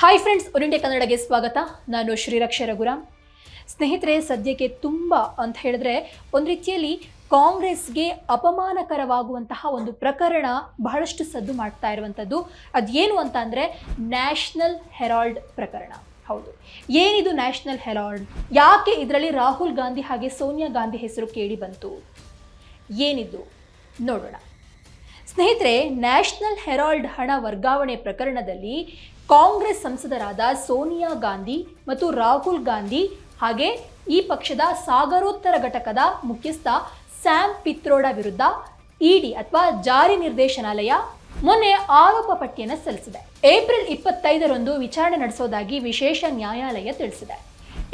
Hi friends one ಕನ್ನಡಗೆ ಸ್ವಾಗತ ನಾನು ಶ್ರೀರಕ್ಷ ರಘುರಾಮ್ ಸ್ನೇಹಿತರೆ ಸದ್ಯಕ್ಕೆ ತುಂಬ ಅಂತ ಹೇಳಿದ್ರೆ ಒಂದು ರೀತಿಯಲ್ಲಿ ಕಾಂಗ್ರೆಸ್ಗೆ ಅಪಮಾನಕರವಾಗುವಂತಹ ಒಂದು ಪ್ರಕರಣ ಬಹಳಷ್ಟು ಸದ್ದು ಮಾಡ್ತಾ ಇರುವಂಥದ್ದು ಅದೇನು ಅಂತ ಅಂದರೆ ನ್ಯಾಷನಲ್ ಹೆರಾಲ್ಡ್ ಪ್ರಕರಣ ಹೌದು ಏನಿದು ನ್ಯಾಷನಲ್ ಹೆರಾಲ್ಡ್ ಯಾಕೆ ಇದರಲ್ಲಿ ರಾಹುಲ್ ಗಾಂಧಿ ಹಾಗೆ ಸೋನಿಯಾ ಗಾಂಧಿ ಹೆಸರು ಕೇಳಿ ಬಂತು ಏನಿದು ನೋಡೋಣ ಸ್ನೇಹಿತರೆ, ನ್ಯಾಷನಲ್ ಹೆರಾಲ್ಡ್ ಹಣ ವರ್ಗಾವಣೆ ಪ್ರಕರಣದಲ್ಲಿ ಕಾಂಗ್ರೆಸ್ ಸಂಸದರಾದ ಸೋನಿಯಾ ಗಾಂಧಿ ಮತ್ತು ರಾಹುಲ್ ಗಾಂಧಿ ಹಾಗೆ ಈ ಪಕ್ಷದ ಸಾಗರೋತ್ತರ ಘಟಕದ ಮುಖ್ಯಸ್ಥ ಸ್ಯಾಮ್ ಪಿತ್ರೋಡ ವಿರುದ್ಧ ಇಡಿ ಅಥವಾ ಜಾರಿ ನಿರ್ದೇಶನಾಲಯ ಮೊನ್ನೆ ಆರೋಪ ಪಟ್ಟಿಯನ್ನು ಸಲ್ಲಿಸಿದೆ. ಏಪ್ರಿಲ್ ಇಪ್ಪತ್ತೈದರಂದು ವಿಚಾರಣೆ ನಡೆಸೋದಾಗಿ ವಿಶೇಷ ನ್ಯಾಯಾಲಯ ತಿಳಿಸಿದೆ.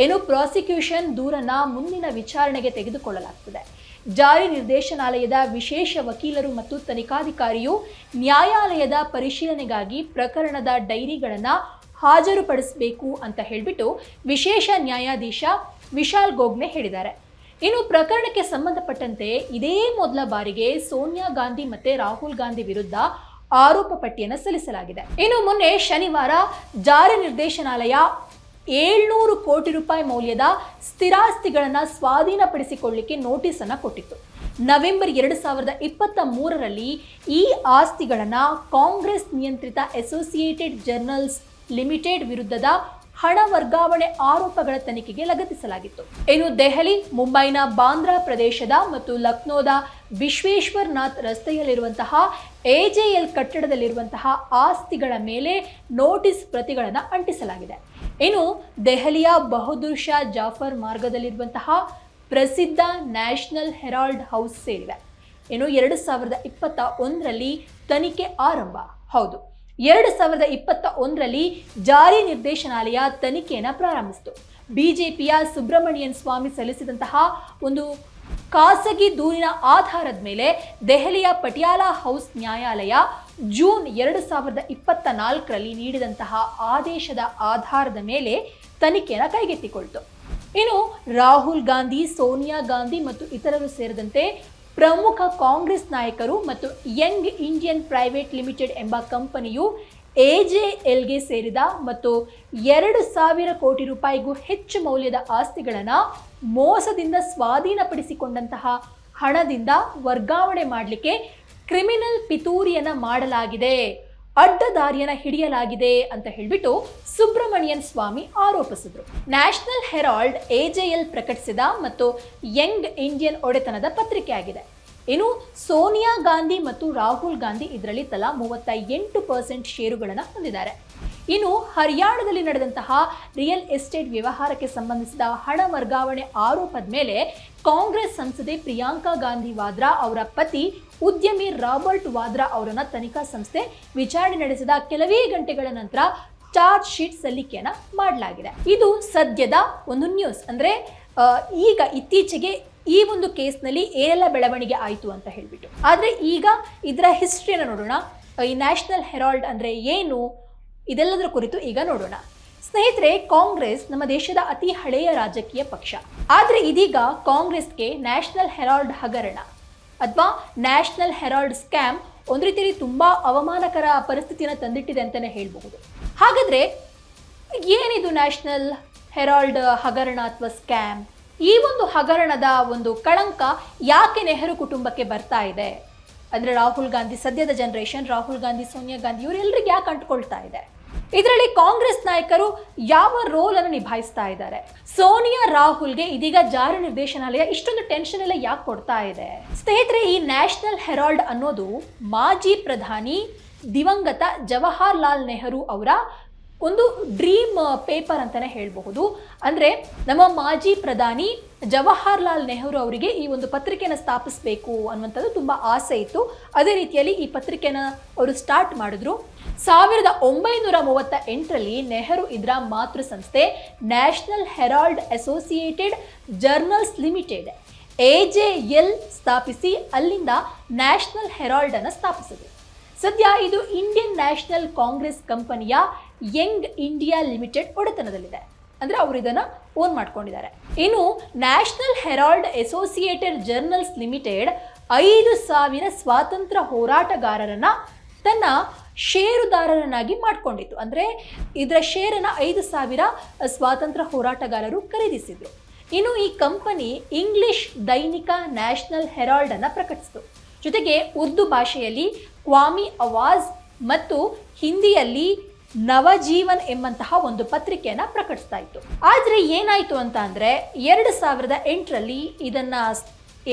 ಏನು ಪ್ರಾಸಿಕ್ಯೂಷನ್ ದೂರನ್ನ ಮುಂದಿನ ವಿಚಾರಣೆಗೆ ತೆಗೆದುಕೊಳ್ಳಲಾಗ್ತದೆ. ಜಾರಿ ನಿರ್ದೇಶನಾಲಯದ ವಿಶೇಷ ವಕೀಲರು ಮತ್ತು ತನಿಖಾಧಿಕಾರಿಯು ನ್ಯಾಯಾಲಯದ ಪರಿಶೀಲನೆಗಾಗಿ ಪ್ರಕರಣದ ಡೈರಿಗಳನ್ನು ಹಾಜರುಪಡಿಸಬೇಕು ಅಂತ ಹೇಳಿಬಿಟ್ಟು ವಿಶೇಷ ನ್ಯಾಯಾಧೀಶ ವಿಶಾಲ್ ಗೋಗ್ನೆ ಹೇಳಿದ್ದಾರೆ. ಇನ್ನು ಪ್ರಕರಣಕ್ಕೆ ಸಂಬಂಧಪಟ್ಟಂತೆ ಇದೇ ಮೊದಲ ಬಾರಿಗೆ ಸೋನಿಯಾ ಗಾಂಧಿ ಮತ್ತೆ ರಾಹುಲ್ ಗಾಂಧಿ ವಿರುದ್ಧ ಆರೋಪ ಪಟ್ಟಿಯನ್ನು ಸಲ್ಲಿಸಲಾಗಿದೆ. ಇನ್ನು ಮೊನ್ನೆ ಶನಿವಾರ ಜಾರಿ ನಿರ್ದೇಶನಾಲಯ ಏಳ್ನೂರು ಕೋಟಿ ರೂಪಾಯಿ ಮೌಲ್ಯದ ಸ್ಥಿರಾಸ್ತಿಗಳನ್ನು ಸ್ವಾಧೀನಪಡಿಸಿಕೊಳ್ಳಿಕ್ಕೆ ನೋಟಿಸ್ ಅನ್ನು ಕೊಟ್ಟಿತ್ತು. ನವೆಂಬರ್ ಎರಡು ಸಾವಿರದ ಇಪ್ಪತ್ತ ಮೂರರಲ್ಲಿ ಈ ಆಸ್ತಿಗಳನ್ನು ಕಾಂಗ್ರೆಸ್ ನಿಯಂತ್ರಿತ ಅಸೋಸಿಯೇಟೆಡ್ ಜರ್ನಲ್ಸ್ ಲಿಮಿಟೆಡ್ ವಿರುದ್ಧದ ಹಣ ವರ್ಗಾವಣೆ ಆರೋಪಗಳ ತನಿಖೆಗೆ ಲಗತ್ತಿಸಲಾಗಿತ್ತು. ಇನ್ನು ದೆಹಲಿ, ಮುಂಬೈನ ಬಾಂದ್ರಾ ಪ್ರದೇಶದ ಮತ್ತು ಲಕ್ನೋದ ವಿಶ್ವೇಶ್ವರ್ನಾಥ್ ರಸ್ತೆಯಲ್ಲಿರುವಂತಹ ಎಜೆಎಲ್ ಕಟ್ಟಡದಲ್ಲಿರುವಂತಹ ಆಸ್ತಿಗಳ ಮೇಲೆ ನೋಟಿಸ್ ಪ್ರತಿಗಳನ್ನು ಅಂಟಿಸಲಾಗಿದೆ. ಇನ್ನು ದೆಹಲಿಯ ಬಹದ್ದೂರ್ ಶಾ ಜಾಫರ್ ಮಾರ್ಗದಲ್ಲಿರುವಂತಹ ಪ್ರಸಿದ್ಧ ನ್ಯಾಷನಲ್ ಹೆರಾಲ್ಡ್ ಹೌಸ್ ಸೇರಿವೆ ಇನ್ನು ಎರಡು ಸಾವಿರದ ಇಪ್ಪತ್ತ ಒಂದರಲ್ಲಿ ತನಿಖೆ ಆರಂಭ. ಹೌದು, ಎರಡು ಸಾವಿರದ ಇಪ್ಪತ್ತ ಒಂದರಲ್ಲಿ ಜಾರಿ ನಿರ್ದೇಶನಾಲಯ ತನಿಖೆಯನ್ನು ಪ್ರಾರಂಭಿಸಿತು. ಬಿಜೆಪಿಯ ಸುಬ್ರಹ್ಮಣ್ಯನ್ ಸ್ವಾಮಿ ಸಲ್ಲಿಸಿದಂತಹ ಒಂದು ಖಾಸಗಿ ದೂರಿನ ಆಧಾರದ ಮೇಲೆ ದೆಹಲಿಯ ಪಟಿಯಾಲಾ ಹೌಸ್ ನ್ಯಾಯಾಲಯ ಜೂನ್ ಎರಡು ಸಾವಿರದ ಇಪ್ಪತ್ತ ನಾಲ್ಕರಲ್ಲಿ ನೀಡಿದಂತಹ ಆದೇಶದ ಆಧಾರದ ಮೇಲೆ ತನಿಖೆಯನ್ನು ಕೈಗೆತ್ತಿಕೊಳ್ತು. ಇನ್ನು ರಾಹುಲ್ ಗಾಂಧಿ, ಸೋನಿಯಾ ಗಾಂಧಿ ಮತ್ತು ಇತರರು ಸೇರಿದಂತೆ ಪ್ರಮುಖ ಕಾಂಗ್ರೆಸ್ ನಾಯಕರು ಮತ್ತು ಯಂಗ್ ಇಂಡಿಯನ್ ಪ್ರೈವೇಟ್ ಲಿಮಿಟೆಡ್ ಎಂಬ ಕಂಪನಿಯು ಎಜೆಎಲ್ಗೆ ಸೇರಿದ ಮತ್ತು ಎರಡು ಸಾವಿರ ಕೋಟಿ ರೂಪಾಯಿಗೂ ಹೆಚ್ಚು ಮೌಲ್ಯದ ಆಸ್ತಿಗಳನ್ನು ಮೋಸದಿಂದ ಸ್ವಾಧೀನಪಡಿಸಿಕೊಂಡಂತಹ ಹಣದಿಂದ ವರ್ಗಾವಣೆ ಮಾಡಲಿಕ್ಕೆ ಕ್ರಿಮಿನಲ್ ಪಿತೂರಿಯನ್ನ ಮಾಡಲಾಗಿದೆ. ಅಡ್ಡದಾರಿಯನ್ನ ಹಿಡಿಯಲಾಗಿದೆ ಅಂತ ಹೇಳಿಬಿಟ್ಟು ಸುಬ್ರಹ್ಮಣ್ಯನ್ ಸ್ವಾಮಿ ಆರೋಪಿಸಿದ್ರು. ನ್ಯಾಷನಲ್ ಹೆರಾಲ್ಡ್ ಎಜೆಎಲ್ ಪ್ರಕಟಿಸಿದ ಮತ್ತು ಯಂಗ್ ಇಂಡಿಯನ್ ಒಡೆತನದ ಪತ್ರಿಕೆ ಆಗಿದೆ. ಇನ್ನು ಸೋನಿಯಾ ಗಾಂಧಿ ಮತ್ತು ರಾಹುಲ್ ಗಾಂಧಿ ಇದರಲ್ಲಿ ತಲಾ ಮೂವತ್ತ ಎಂಟು ಪರ್ಸೆಂಟ್ ಷೇರುಗಳನ್ನು ಹೊಂದಿದ್ದಾರೆ. ಇನ್ನು ಹರಿಯಾಣದಲ್ಲಿ ನಡೆದಂತಹ ರಿಯಲ್ ಎಸ್ಟೇಟ್ ವ್ಯವಹಾರಕ್ಕೆ ಸಂಬಂಧಿಸಿದ ಹಣ ವರ್ಗಾವಣೆ ಆರೋಪದ ಮೇಲೆ ಕಾಂಗ್ರೆಸ್ ಸಂಸದೆ ಪ್ರಿಯಾಂಕಾ ಗಾಂಧಿ ವಾದ್ರಾ ಅವರ ಪತಿ ಉದ್ಯಮಿ ರಾಬರ್ಟ್ ವಾದ್ರಾ ಅವರನ್ನ ತನಿಖಾ ಸಂಸ್ಥೆ ವಿಚಾರಣೆ ನಡೆಸಿದ ಕೆಲವೇ ಗಂಟೆಗಳ ನಂತರ ಚಾರ್ಜ್ ಶೀಟ್ ಸಲ್ಲಿಕೆಯನ್ನ ಮಾಡಲಾಗಿದೆ. ಇದು ಸದ್ಯದ ಒಂದು ನ್ಯೂಸ್. ಅಂದ್ರೆ ಈಗ ಇತ್ತೀಚೆಗೆ ಈ ಒಂದು ಕೇಸ್ನಲ್ಲಿ ಏನೆಲ್ಲ ಬೆಳವಣಿಗೆ ಆಯಿತು ಅಂತ ಹೇಳಿಬಿಟ್ಟು. ಆದರೆ ಈಗ ಇದರ ಹಿಸ್ಟ್ರಿಯನ್ನು ನೋಡೋಣ. ಈ ನ್ಯಾಷನಲ್ ಹೆರಾಲ್ಡ್ ಅಂದರೆ ಏನು? ಇದೆಲ್ಲದರ ಕುರಿತು ಈಗ ನೋಡೋಣ. ಸ್ನೇಹಿತರೆ, ಕಾಂಗ್ರೆಸ್ ನಮ್ಮ ದೇಶದ ಅತಿ ಹಳೆಯ ರಾಜಕೀಯ ಪಕ್ಷ. ಆದರೆ ಇದೀಗ ಕಾಂಗ್ರೆಸ್ಗೆ ನ್ಯಾಷನಲ್ ಹೆರಾಲ್ಡ್ ಹಗರಣ. ಅಥವಾ ನ್ಯಾಷನಲ್ ಹೆರಾಲ್ಡ್ ಸ್ಕ್ಯಾಮ್ ಒಂದು ರೀತಿಯಲ್ಲಿ ತುಂಬಾ ಅವಮಾನಕರ ಪರಿಸ್ಥಿತಿಯನ್ನು ತಂದಿಟ್ಟಿದೆ ಅಂತಲೇ ಹೇಳಬಹುದು. ಹಾಗಾದ್ರೆ, ಏನಿದು ನ್ಯಾಷನಲ್ ಹೆರಾಲ್ಡ್ ಹಗರಣ ಅಥವಾ ಸ್ಕ್ಯಾಮ್? ಈ ಒಂದು ಹಗರಣದ ಒಂದು ಕಳಂಕ ಯಾಕೆ ನೆಹರು ಕುಟುಂಬಕ್ಕೆ ಬರ್ತಾ ಇದೆ? ಅಂದ್ರೆ ರಾಹುಲ್ ಗಾಂಧಿ, ಸದ್ಯದ ಜನರೇಷನ್ ರಾಹುಲ್ ಗಾಂಧಿ, ಸೋನಿಯಾ ಗಾಂಧಿ ಇವರೆಲ್ಲರಿಗೆ ಯಾಕೆ ಅಂಟ್ಕೊಳ್ತಾ ಇದೆ? ಇದರಲ್ಲಿ ಕಾಂಗ್ರೆಸ್ ನಾಯಕರು ಯಾವ ರೋಲ್ ಅನ್ನು ನಿಭಾಯಿಸ್ತಾ ಇದ್ದಾರೆ? ಸೋನಿಯಾ ರಾಹುಲ್ಗೆ ಇದೀಗ ಜಾರಿ ನಿರ್ದೇಶನಾಲಯ ಇಷ್ಟೊಂದು ಟೆನ್ಷನ್ ಎಲ್ಲ ಯಾಕೆ ಕೊಡ್ತಾ ಇದೆ? ಸ್ನೇಹಿತರೆ, ಈ ನ್ಯಾಷನಲ್ ಹೆರಾಲ್ಡ್ ಅನ್ನೋದು ಮಾಜಿ ಪ್ರಧಾನಿ ದಿವಂಗತ ಜವಾಹರ್ ಲಾಲ್ ನೆಹರು ಅವರ ಒಂದು ಡ್ರೀಮ್ ಪೇಪರ್ ಅಂತಾನೆ ಹೇಳಬಹುದು. ಅಂದ್ರೆ ನಮ್ಮ ಮಾಜಿ ಪ್ರಧಾನಿ ಜವಾಹರ್ ಲಾಲ್ ನೆಹರು ಅವರಿಗೆ ಈ ಒಂದು ಪತ್ರಿಕೆಯನ್ನು ಸ್ಥಾಪಿಸಬೇಕು ಅನ್ನುವಂಥದ್ದು ತುಂಬಾ ಆಸೆ ಇತ್ತು. ಅದೇ ರೀತಿಯಲ್ಲಿ ಈ ಪತ್ರಿಕೆನ ಅವರು ಸ್ಟಾರ್ಟ್ ಮಾಡಿದ್ರು. ಸಾವಿರದ ಒಂಬೈನೂರ ಮೂವತ್ತ ಎಂಟರಲ್ಲಿ ನೆಹರು ಇದರ ಮಾತೃ ಸಂಸ್ಥೆ National Herald Associated Journals Limited, AJL ಸ್ಥಾಪಿಸಿ ಅಲ್ಲಿಂದ ನ್ಯಾಷನಲ್ ಹೆರಾಲ್ಡ್ ಅನ್ನು ಸ್ಥಾಪಿಸಿದೆ. ಸದ್ಯ ಇದು ಇಂಡಿಯನ್ ನ್ಯಾಷನಲ್ ಕಾಂಗ್ರೆಸ್ ಕಂಪನಿಯ ಯಂಗ್ ಇಂಡಿಯಾ ಲಿಮಿಟೆಡ್ ಒಡೆತನದಲ್ಲಿದೆ. ಅಂದ್ರೆ ಅವರು ಇದನ್ನು ಓನ್ ಮಾಡ್ಕೊಂಡಿದ್ದಾರೆ. ಇನ್ನು National Herald Associated Journals Limited ಐದು ಸಾವಿರ ಸ್ವಾತಂತ್ರ್ಯ ಹೋರಾಟಗಾರರನ್ನ ತನ್ನ ಷೇರುದಾರರನ್ನಾಗಿ ಮಾಡಿಕೊಂಡಿತ್ತು. ಅಂದರೆ ಇದರ ಷೇರನ್ನು ಐದು ಸಾವಿರ ಸ್ವಾತಂತ್ರ್ಯ ಹೋರಾಟಗಾರರು ಖರೀದಿಸಿದರು. ಇನ್ನು ಈ ಕಂಪನಿ ಇಂಗ್ಲಿಷ್ ದೈನಿಕ ನ್ಯಾಷನಲ್ ಹೆರಾಲ್ಡನ್ನು ಪ್ರಕಟಿಸಿತು. ಜೊತೆಗೆ ಉರ್ದು ಭಾಷೆಯಲ್ಲಿ ಕ್ವಾಮಿ ಅವಾಜ್ ಮತ್ತು ಹಿಂದಿಯಲ್ಲಿ ನವಜೀವನ್ ಎಂಬಂತಹ ಒಂದು ಪತ್ರಿಕೆಯನ್ನು ಪ್ರಕಟಿಸ್ತಾ ಇತ್ತು. ಆದರೆ ಏನಾಯಿತು ಅಂತ ಅಂದರೆ ಎರಡು ಸಾವಿರದ ಎಂಟರಲ್ಲಿ ಇದನ್ನ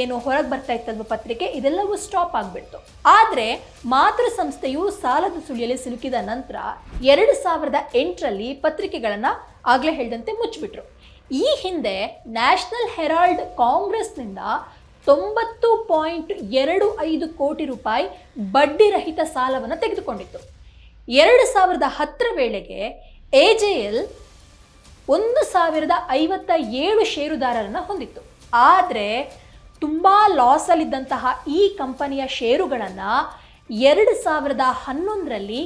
ಏನು ಹೊರಗೆ ಬರ್ತಾ ಇತ್ತಲ್ವ ಪತ್ರಿಕೆ? ಇದೆಲ್ಲವೂ ಸ್ಟಾಪ್ ಆಗಿಬಿಡ್ತು. ಆದರೆ ಮಾತೃ ಸಂಸ್ಥೆಯು ಸಾಲದ ಸುಳಿಯಲ್ಲಿ ಸಿಲುಕಿದ ನಂತರ ಎರಡು ಸಾವಿರದ ಎಂಟರಲ್ಲಿ ಪತ್ರಿಕೆಗಳನ್ನು ಆಗಲೇ ಹೇಳಿದಂತೆ ಮುಚ್ಚಿಬಿಟ್ರು. ಈ ಹಿಂದೆ ನ್ಯಾಷನಲ್ ಹೆರಾಲ್ಡ್ ಕಾಂಗ್ರೆಸ್ನಿಂದ ತೊಂಬತ್ತು ಪಾಯಿಂಟ್ ಎರಡು ಐದು ಕೋಟಿ ರೂಪಾಯಿ ಬಡ್ಡಿ ರಹಿತ ಸಾಲವನ್ನು ತೆಗೆದುಕೊಂಡಿತ್ತು. ಎರಡು ಸಾವಿರದ ಹತ್ತರ ವೇಳೆಗೆ ಎ ಜೆ ಎಲ್ ಒಂದು ಸಾವಿರದ ಐವತ್ತ ಏಳು ಷೇರುದಾರರನ್ನು ಹೊಂದಿತ್ತು. ಆದರೆ ತುಂಬ ಲಾಸಲ್ಲಿದ್ದಂತಹ ಈ ಕಂಪನಿಯ ಷೇರುಗಳನ್ನು ಎರಡು ಸಾವಿರದ ಹನ್ನೊಂದರಲ್ಲಿ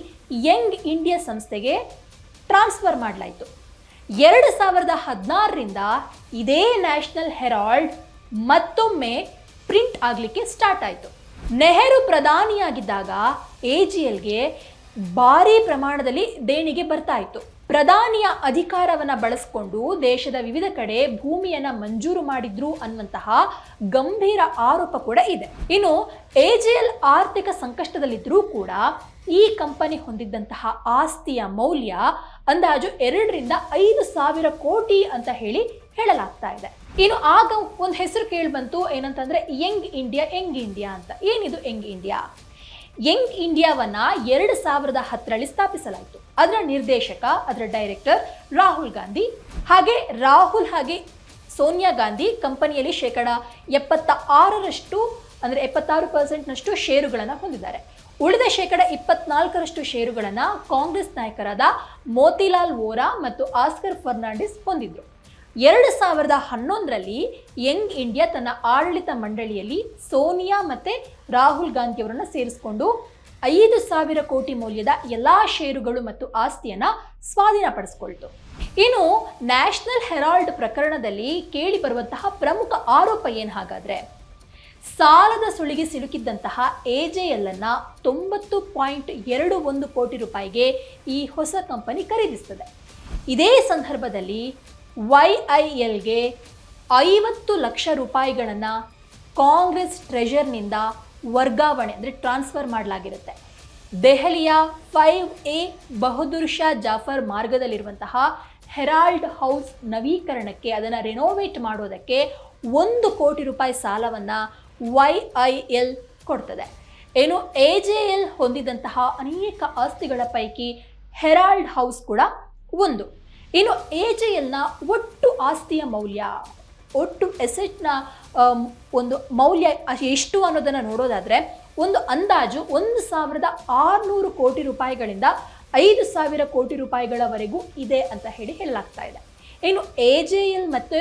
ಯಂಗ್ ಇಂಡಿಯಾ ಸಂಸ್ಥೆಗೆ ಟ್ರಾನ್ಸ್ಫರ್ ಮಾಡಲಾಯಿತು. ಎರಡು ಸಾವಿರದ ಹದಿನಾರರಿಂದ ಇದೇ ನ್ಯಾಷನಲ್ ಹೆರಾಲ್ಡ್ ಮತ್ತೊಮ್ಮೆ ಪ್ರಿಂಟ್ ಆಗಲಿಕ್ಕೆ ಸ್ಟಾರ್ಟ್ ಆಯಿತು. ನೆಹರು ಪ್ರಧಾನಿಯಾಗಿದ್ದಾಗ ಎ ಜಿ ಎಲ್ಗೆ ಭಾರೀ ಪ್ರಮಾಣದಲ್ಲಿ ದೇಣಿಗೆ ಬರ್ತಾ ಇತ್ತು. ಪ್ರಧಾನಿಯ ಅಧಿಕಾರವನ್ನ ಬಳಸಿಕೊಂಡು ದೇಶದ ವಿವಿಧ ಕಡೆ ಭೂಮಿಯನ್ನು ಮಂಜೂರು ಮಾಡಿದ್ರು ಅನ್ನುವಂತಹ ಗಂಭೀರ ಆರೋಪ ಕೂಡ ಇದೆ. ಇನ್ನು ಎಜೆಎಲ್ ಆರ್ಥಿಕ ಸಂಕಷ್ಟದಲ್ಲಿದ್ದರೂ ಕೂಡ ಈ ಕಂಪನಿ ಹೊಂದಿದ್ದಂತಹ ಆಸ್ತಿಯ ಮೌಲ್ಯ ಅಂದಾಜು ಎರಡರಿಂದ ಐದು ಸಾವಿರ ಕೋಟಿ ಅಂತ ಹೇಳಿ ಹೇಳಲಾಗ್ತಾ ಇದೆ. ಇನ್ನು ಆಗ ಒಂದು ಹೆಸರು ಕೇಳಿ ಬಂತು, ಏನಂತಂದ್ರೆ ಯಂಗ್ ಇಂಡಿಯಾ ಯಂಗ್ ಇಂಡಿಯಾ ಅಂತ. ಏನಿದು ಯಂಗ್ ಇಂಡಿಯಾ? ಯಂಗ್ ಇಂಡಿಯಾವನ್ನ ಎರಡು ಸಾವಿರದ ಹತ್ತರಲ್ಲಿ ಸ್ಥಾಪಿಸಲಾಯಿತು. ಅದರ ನಿರ್ದೇಶಕ, ಅದರ ಡೈರೆಕ್ಟರ್ ರಾಹುಲ್ ಗಾಂಧಿ. ಹಾಗೆ ರಾಹುಲ್ ಹಾಗೆ ಸೋನಿಯಾ ಗಾಂಧಿ ಕಂಪನಿಯಲ್ಲಿ ಶೇಕಡ ಎಪ್ಪತ್ತ ಆರರಷ್ಟು ಅಂದರೆ ಎಪ್ಪತ್ತಾರು ಪರ್ಸೆಂಟ್ನಷ್ಟು ಷೇರುಗಳನ್ನು ಹೊಂದಿದ್ದಾರೆ. ಉಳಿದ ಶೇಕಡ ಇಪ್ಪತ್ನಾಲ್ಕರಷ್ಟು ಷೇರುಗಳನ್ನು ಕಾಂಗ್ರೆಸ್ ನಾಯಕರಾದ ಮೋತಿಲಾಲ್ ವೋರಾ ಮತ್ತು ಆಸ್ಕರ್ ಫರ್ನಾಂಡಿಸ್ ಹೊಂದಿದ್ರು. ಎರಡು ಸಾವಿರದ ಹನ್ನೊಂದರಲ್ಲಿ ಯಂಗ್ ಇಂಡಿಯಾ ತನ್ನ ಆಡಳಿತ ಮಂಡಳಿಯಲ್ಲಿ ಸೋನಿಯಾ ಮತ್ತು ರಾಹುಲ್ ಗಾಂಧಿಯವರನ್ನು ಸೇರಿಸ್ಕೊಂಡು ಐದು ಸಾವಿರ ಕೋಟಿ ಮೌಲ್ಯದ ಎಲ್ಲ ಷೇರುಗಳು ಮತ್ತು ಆಸ್ತಿಯನ್ನು ಸ್ವಾಧೀನಪಡಿಸಿಕೊಳ್ತು. ಇನ್ನು ನ್ಯಾಷನಲ್ ಹೆರಾಲ್ಡ್ ಪ್ರಕರಣದಲ್ಲಿ ಕೇಳಿ ಬರುವಂತಹ ಪ್ರಮುಖ ಆರೋಪ ಏನು ಹಾಗಾದ್ರೆ, ಸಾಲದ ಸುಳಿಗೆ ಸಿಲುಕಿದ್ದಂತಹ ಎ ಜೆ ಎಲ್ ಅನ್ನ ತೊಂಬತ್ತು ಪಾಯಿಂಟ್ ಎರಡು ಒಂದು ಕೋಟಿ ರೂಪಾಯಿಗೆ ಈ ಹೊಸ ಕಂಪನಿ ಖರೀದಿಸ್ತದೆ. ಇದೇ ಸಂದರ್ಭದಲ್ಲಿ ವೈ ಐ ಎಲ್ಗೆ ಐವತ್ತು ಲಕ್ಷ ರೂಪಾಯಿಗಳನ್ನು ಕಾಂಗ್ರೆಸ್ ಟ್ರೆಷರ್ನಿಂದ ವರ್ಗಾವಣೆ, ಅಂದರೆ ಟ್ರಾನ್ಸ್ಫರ್ ಮಾಡಲಾಗಿರುತ್ತೆ. ದೆಹಲಿಯ ಫೈವ್ ಎ ಬಹದ್ದೂರ್ ಜಾಫರ್ ಮಾರ್ಗದಲ್ಲಿರುವಂತಹ ಹೆರಾಲ್ಡ್ ಹೌಸ್ ನವೀಕರಣಕ್ಕೆ, ಅದನ್ನು ರೆನೋವೇಟ್ ಮಾಡೋದಕ್ಕೆ ಒಂದು ಕೋಟಿ ರೂಪಾಯಿ ಸಾಲವನ್ನು ವೈ ಐ ಎಲ್ ಕೊಡ್ತದೆ. ಏನು ಎ ಜೆ ಎಲ್ ಹೊಂದಿದಂತಹ ಅನೇಕ ಆಸ್ತಿಗಳ ಪೈಕಿ ಹೆರಾಲ್ಡ್ ಹೌಸ್ ಕೂಡ ಒಂದು. ಇನ್ನು ಎ ಜೆ ಎಲ್ನ ಒಟ್ಟು ಆಸ್ತಿಯ ಮೌಲ್ಯ ಒಟ್ಟು ಎಸೆಟ್ನ ಒಂದು ಮೌಲ್ಯ ಎಷ್ಟು ಅನ್ನೋದನ್ನು ನೋಡೋದಾದರೆ, ಒಂದು ಅಂದಾಜು ಒಂದು ಸಾವಿರದ ಆರುನೂರು ಕೋಟಿ ರೂಪಾಯಿಗಳಿಂದ ಐದು ಸಾವಿರ ಕೋಟಿ ರೂಪಾಯಿಗಳವರೆಗೂ ಇದೆ ಅಂತ ಹೇಳಿ ಹೇಳಲಾಗ್ತಾ ಇದೆ. ಇನ್ನು ಎ ಜೆ ಎಲ್ ಮತ್ತು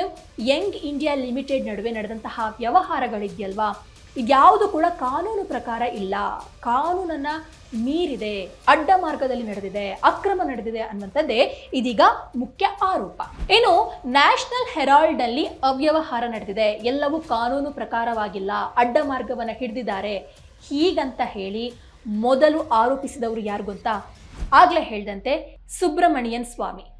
ಯಂಗ್ ಇಂಡಿಯಾ ಲಿಮಿಟೆಡ್ ನಡುವೆ ನಡೆದಂತಹ ವ್ಯವಹಾರಗಳಿದೆಯಲ್ವಾ? ಇದ್ಯಾವುದು ಕೂಡ ಕಾನೂನು ಪ್ರಕಾರ ಇಲ್ಲ. ಕಾನೂನನ್ನ ಮೀರಿದೆ, ಅಡ್ಡ ಮಾರ್ಗದಲ್ಲಿ ನಡೆದಿದೆ, ಅಕ್ರಮ ನಡೆದಿದೆ ಅನ್ನುವಂಥದ್ದೇ ಇದೀಗ ಮುಖ್ಯ ಆರೋಪ. ಇನ್ನು ನ್ಯಾಷನಲ್ ಹೆರಾಲ್ಡ್ನಲ್ಲಿ ಅವ್ಯವಹಾರ ನಡೆದಿದೆ. ಎಲ್ಲವೂ ಕಾನೂನು ಪ್ರಕಾರವಾಗಿಲ್ಲ. ಅಡ್ಡ ಮಾರ್ಗವನ್ನು ಹಿಡಿದಿದ್ದಾರೆ. ಹೀಗಂತ ಹೇಳಿ ಮೊದಲು ಆರೋಪಿಸಿದವರು ಯಾರು ಗೊತ್ತಾ? ಆಗ್ಲೇ ಹೇಳಿದಂತೆ ಸುಬ್ರಮಣಿಯನ್ ಸ್ವಾಮಿ.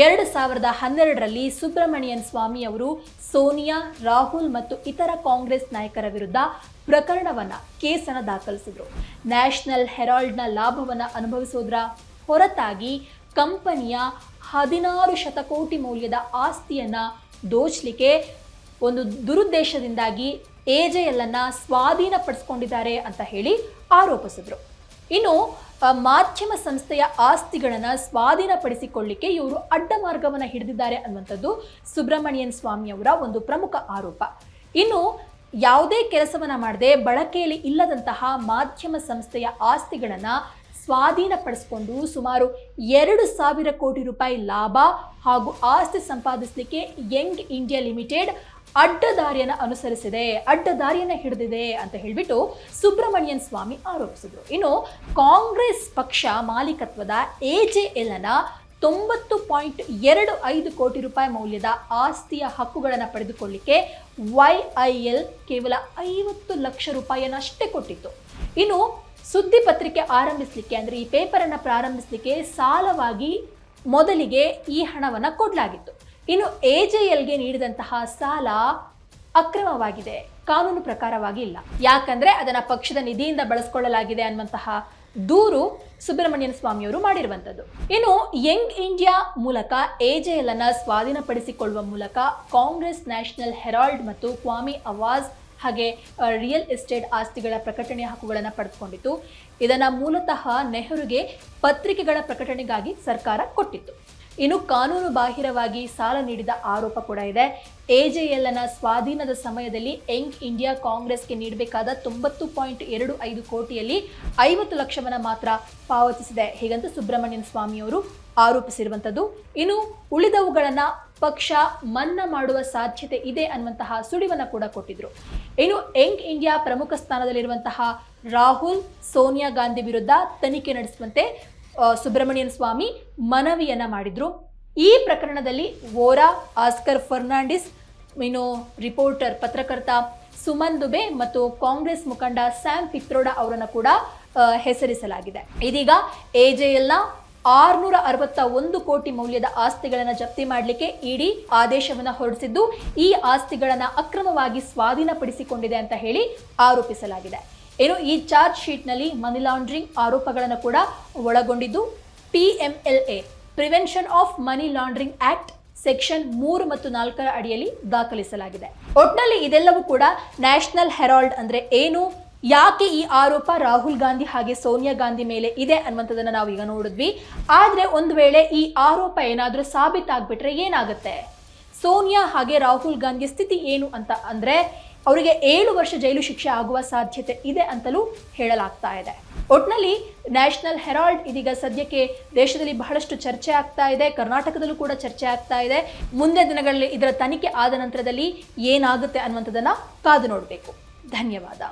ಎರಡು ಸಾವಿರದ ಹನ್ನೆರಡರಲ್ಲಿ ಸುಬ್ರಹ್ಮಣ್ಯನ್ ಸ್ವಾಮಿ ಅವರು ಸೋನಿಯಾ, ರಾಹುಲ್ ಮತ್ತು ಇತರ ಕಾಂಗ್ರೆಸ್ ನಾಯಕರ ವಿರುದ್ಧ ಪ್ರಕರಣವನ್ನ ಕೇಸನ್ನು ದಾಖಲಿಸಿದರು. ನ್ಯಾಷನಲ್ ಹೆರಾಲ್ಡ್ನ ಲಾಭವನ್ನು ಅನುಭವಿಸೋದ್ರ ಹೊರತಾಗಿ ಕಂಪನಿಯ ಹದಿನಾರು ಶತಕೋಟಿ ಮೌಲ್ಯದ ಆಸ್ತಿಯನ್ನು ದೋಚಲಿಕ್ಕೆ ಒಂದು ದುರುದ್ದೇಶದಿಂದಾಗಿ ಎಜೆಎಲ್ ಅನ್ನು ಸ್ವಾಧೀನಪಡಿಸ್ಕೊಂಡಿದ್ದಾರೆ ಅಂತ ಹೇಳಿ ಆರೋಪಿಸಿದ್ರು. ಇನ್ನು ಮಾಧ್ಯಮ ಸಂಸ್ಥೆಯ ಆಸ್ತಿಗಳನ್ನು ಸ್ವಾಧೀನಪಡಿಸಿಕೊಳ್ಳಿಕ್ಕೆ ಇವರು ಅಡ್ಡ ಮಾರ್ಗವನ್ನು ಹಿಡಿದಿದ್ದಾರೆ ಅನ್ನುವಂಥದ್ದು ಸುಬ್ರಹ್ಮಣ್ಯನ್ ಸ್ವಾಮಿಯವರ ಒಂದು ಪ್ರಮುಖ ಆರೋಪ. ಇನ್ನು, ಯಾವುದೇ ಕೆಲಸವನ್ನು ಮಾಡದೆ ಬಳಕೆಯಲ್ಲಿ ಇಲ್ಲದಂತಹ ಮಾಧ್ಯಮ ಸಂಸ್ಥೆಯ ಆಸ್ತಿಗಳನ್ನು ಸ್ವಾಧೀನಪಡಿಸಿಕೊಂಡು ಸುಮಾರು ಎರಡು ಸಾವಿರ ಕೋಟಿ ರೂಪಾಯಿ ಲಾಭ ಹಾಗೂ ಆಸ್ತಿ ಸಂಪಾದಿಸಲಿಕ್ಕೆ ಯಂಗ್ ಇಂಡಿಯಾ ಲಿಮಿಟೆಡ್ ಅಡ್ಡದಾರಿಯನ್ನು ಅನುಸರಿಸಿದೆ, ಅಡ್ಡದಾರಿಯನ್ನು ಹಿಡಿದಿದೆ ಅಂತ ಹೇಳಿಬಿಟ್ಟು ಸುಬ್ರಹ್ಮಣ್ಯನ್ ಸ್ವಾಮಿ ಆರೋಪಿಸಿದ್ರು. ಇನ್ನು ಕಾಂಗ್ರೆಸ್ ಪಕ್ಷ ಮಾಲೀಕತ್ವದ ಎ ಜೆ ಎಲ್ ಅನ್ನ ತೊಂಬತ್ತು ಪಾಯಿಂಟ್ ಎರಡು ಐದು ಕೋಟಿ ರೂಪಾಯಿ ಮೌಲ್ಯದ ಆಸ್ತಿಯ ಹಕ್ಕುಗಳನ್ನು ಪಡೆದುಕೊಳ್ಳಿಕ್ಕೆ ವೈ ಐ ಎಲ್ ಕೇವಲ ಐವತ್ತು ಲಕ್ಷ ರೂಪಾಯಿಯನ್ನಷ್ಟೇ ಕೊಟ್ಟಿತ್ತು. ಇನ್ನು ಸುದ್ದಿ ಪತ್ರಿಕೆ ಆರಂಭಿಸಲಿಕ್ಕೆ ಅಂದರೆ ಈ ಪೇಪರನ್ನು ಪ್ರಾರಂಭಿಸಲಿಕ್ಕೆ ಸಾಲವಾಗಿ ಮೊದಲಿಗೆ ಈ ಹಣವನ್ನು ಕೊಡಲಾಗಿತ್ತು. ಇನ್ನು ಎ ಜೆ ಎಲ್ಗೆ ನೀಡಿದಂತಹ ಸಾಲ ಅಕ್ರಮವಾಗಿದೆ. ಕಾನೂನು ಪ್ರಕಾರವಾಗಿ ಇಲ್ಲ. ಯಾಕಂದ್ರೆ ಅದನ್ನ ಪಕ್ಷದ ನಿಧಿಯಿಂದ ಬಳಸ್ಕೊಳ್ಳಲಾಗಿದೆ ಅನ್ನುವಂತಹ ದೂರು ಸುಬ್ರಹ್ಮಣ್ಯನ ಸ್ವಾಮಿಯವರು ಮಾಡಿರುವಂಥದ್ದು. ಇನ್ನು ಯಂಗ್ ಇಂಡಿಯಾ ಮೂಲಕ ಎಜೆಎಲ್ ಅನ್ನ ಸ್ವಾಧೀನಪಡಿಸಿಕೊಳ್ಳುವ ಮೂಲಕ ಕಾಂಗ್ರೆಸ್ ನ್ಯಾಷನಲ್ ಹೆರಾಲ್ಡ್ ಮತ್ತು ಕ್ವಾಮಿ ಅವಾಜ್ ಹಾಗೆ ರಿಯಲ್ ಎಸ್ಟೇಟ್ ಆಸ್ತಿಗಳ ಪ್ರಕಟಣೆ ಹಕ್ಕುಗಳನ್ನು ಪಡೆದುಕೊಂಡಿತ್ತು. ಇದನ್ನು ಮೂಲತಃ ನೆಹರುಗೆ ಪತ್ರಿಕೆಗಳ ಪ್ರಕಟಣೆಗಾಗಿ ಸರ್ಕಾರ ಕೊಟ್ಟಿತ್ತು. ಇನ್ನು ಕಾನೂನು ಬಾಹಿರವಾಗಿ ಸಾಲ ನೀಡಿದ ಆರೋಪ ಕೂಡ ಇದೆ. ಎಜೆಎಲ್ ಅನ್ನ ಸ್ವಾಧೀನದ ಸಮಯದಲ್ಲಿ ಯಂಗ್ ಇಂಡಿಯಾ ಕಾಂಗ್ರೆಸ್ಗೆ ನೀಡಬೇಕಾದ ತೊಂಬತ್ತು ಪಾಯಿಂಟ್ ಎರಡು ಐದು ಕೋಟಿಯಲ್ಲಿ ಐವತ್ತು ಲಕ್ಷವನ್ನ ಮಾತ್ರ ಪಾವತಿಸಿದೆ. ಹೀಗಂತ ಸುಬ್ರಹ್ಮಣ್ಯನ ಸ್ವಾಮಿಯವರು ಆರೋಪಿಸಿರುವಂಥದ್ದು. ಇನ್ನು ಉಳಿದವುಗಳನ್ನ ಪಕ್ಷ ಮನ್ನಾ ಮಾಡುವ ಸಾಧ್ಯತೆ ಇದೆ ಅನ್ನುವಂತಹ ಸುಳಿವನ್ನು ಕೂಡ ಕೊಟ್ಟಿದ್ರು. ಇನ್ನು ಯಂಗ್ ಇಂಡಿಯಾ ಪ್ರಮುಖ ಸ್ಥಾನದಲ್ಲಿರುವಂತಹ ರಾಹುಲ್, ಸೋನಿಯಾ ಗಾಂಧಿ ವಿರುದ್ಧ ತನಿಖೆ ನಡೆಸುವಂತೆ ಸುಬ್ರಹ್ಮಣ್ಯನ್ ಸ್ವಾಮಿ ಮನವಿಯನ್ನ ಮಾಡಿದ್ರು. ಈ ಪ್ರಕರಣದಲ್ಲಿ ವೋರಾ, ಆಸ್ಕರ್ ಫರ್ನಾಂಡಿಸ್, ಇನ್ನು ರಿಪೋರ್ಟರ್, ಪತ್ರಕರ್ತ ಸುಮನ್ ದುಬೆ ಮತ್ತು ಕಾಂಗ್ರೆಸ್ ಮುಖಂಡ ಸ್ಯಾಮ್ ಪಿತ್ರೋಡ ಅವರನ್ನು ಕೂಡ ಹೆಸರಿಸಲಾಗಿದೆ. ಇದೀಗ ಎಜೆಎಲ್ನ ಆರುನೂರ ಅರವತ್ತ ಒಂದು ಕೋಟಿ ಮೌಲ್ಯದ ಆಸ್ತಿಗಳನ್ನು ಜಪ್ತಿ ಮಾಡಲಿಕ್ಕೆ ಇಡಿ ಆದೇಶವನ್ನು ಹೊರಡಿಸಿದ್ದು, ಈ ಆಸ್ತಿಗಳನ್ನು ಅಕ್ರಮವಾಗಿ ಸ್ವಾಧೀನಪಡಿಸಿಕೊಂಡಿದೆ ಅಂತ ಹೇಳಿ ಆರೋಪಿಸಲಾಗಿದೆ. ಏನು ಈ ಚಾರ್ಜ್ ಶೀಟ್ನಲ್ಲಿ ಮನಿ ಲಾಂಡ್ರಿಂಗ್ ಆರೋಪಗಳನ್ನು ಕೂಡ ಒಳಗೊಂಡಿದ್ದು P M L A prevention of money laundering act, section ಮೂರು ಮತ್ತು ನಾಲ್ಕರ ಅಡಿಯಲ್ಲಿ ದಾಖಲಿಸಲಾಗಿದೆ. ಒಟ್ನಲ್ಲಿ ಇದೆಲ್ಲವೂ ಕೂಡ ನ್ಯಾಷನಲ್ ಹೆರಾಲ್ಡ್ ಅಂದ್ರೆ ಏನು? ಯಾಕೆ ಈ ಆರೋಪ ರಾಹುಲ್ ಗಾಂಧಿ ಹಾಗೆ ಸೋನಿಯಾ ಗಾಂಧಿ ಮೇಲೆ ಇದೆ ಅನ್ನುವಂಥದ್ದನ್ನ ನಾವು ಈಗ ನೋಡಿದ್ವಿ. ಆದ್ರೆ ಒಂದು ವೇಳೆ ಈ ಆರೋಪ ಏನಾದರೂ ಸಾಬೀತಾಗ್ಬಿಟ್ರೆ ಏನಾಗುತ್ತೆ? ಸೋನಿಯಾ ಹಾಗೆ ರಾಹುಲ್ ಗಾಂಧಿ ಸ್ಥಿತಿ ಏನು ಅಂತ ಅಂದ್ರೆ ಅವರಿಗೆ ಏಳು ವರ್ಷ ಜೈಲು ಶಿಕ್ಷೆ ಆಗುವ ಸಾಧ್ಯತೆ ಇದೆ ಅಂತಲೂ ಹೇಳಲಾಗ್ತಾ ಇದೆ. ಒಟ್ನಲ್ಲಿ ನ್ಯಾಷನಲ್ ಹೆರಾಲ್ಡ್ ಇದೀಗ ಸದ್ಯಕ್ಕೆ ದೇಶದಲ್ಲಿ ಬಹಳಷ್ಟು ಚರ್ಚೆ ಆಗ್ತಾ ಇದೆ, ಕರ್ನಾಟಕದಲ್ಲೂ ಕೂಡ ಚರ್ಚೆ ಆಗ್ತಾ ಇದೆ. ಮುಂದೆ ದಿನಗಳಲ್ಲಿ ಇದರ ತನಿಖೆ ಆದ ನಂತರದಲ್ಲಿ ಏನಾಗುತ್ತೆ ಅನ್ನುವಂಥದ್ದನ್ನು ಕಾದು ನೋಡಬೇಕು. ಧನ್ಯವಾದ.